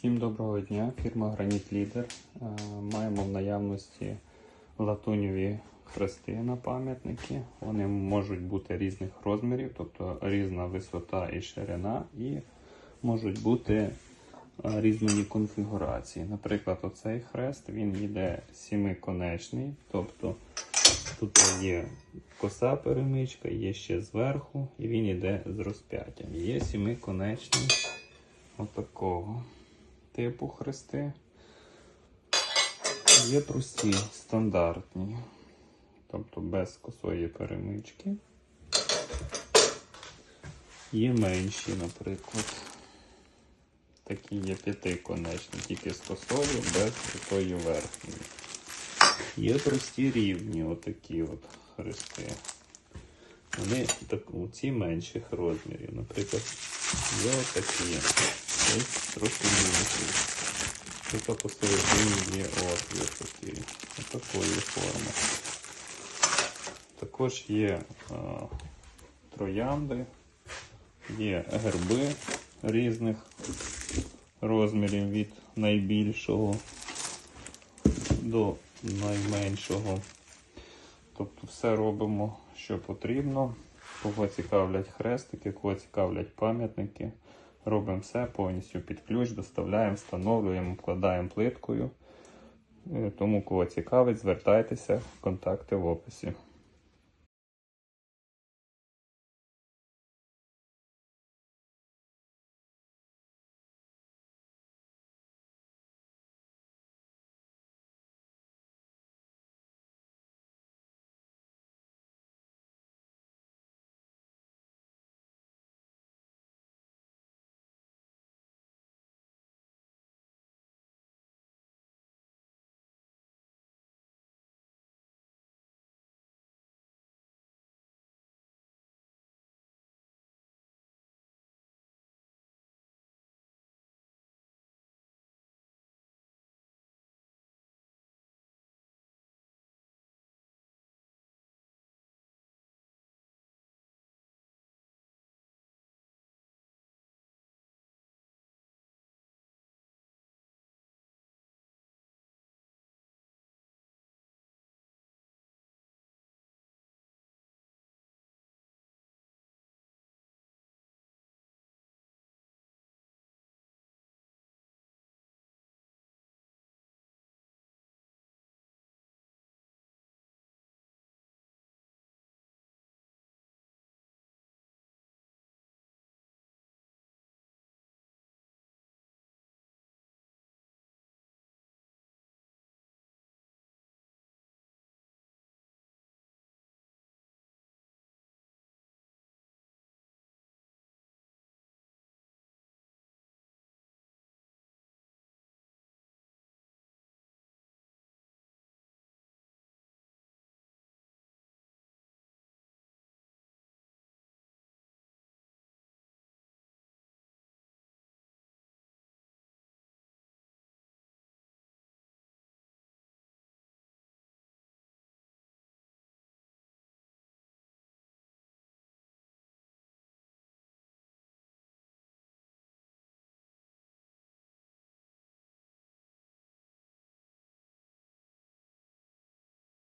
Всім доброго дня. Фірма Граніт Лідер. Е, Маємо в наявності латуньові хрести на пам'ятники. Вони можуть бути різних розмірів, тобто різна висота і ширина, і можуть бути е, різної конфігурації. Наприклад, оцей хрест він йде сімиконечний, тобто тут є коса перемичка, є ще зверху, і він йде з розп'яттям. Є сімиконечний отакого типу хрести. Є прості, стандартні, тобто без косої перемички. Є менші, наприклад. Такі є п'ятиконечні, тільки з косою, без крутої верхньої. Є прості рівні, отакі от хрести. Вони так, ці менших розмірів. Наприклад, є отакі. Ось трохи більші. Тут посередині є отвір такий. Отакої форми. Також є а, троянди, є герби різних розмірів від найбільшого до найменшого. Тобто все робимо, що потрібно. Кого цікавлять хрестики, кого цікавлять пам'ятники. Робимо все повністю під ключ, доставляємо, встановлюємо, вкладаємо плиткою. Е, Тому, кого цікавить, звертайтеся, контакти в описі.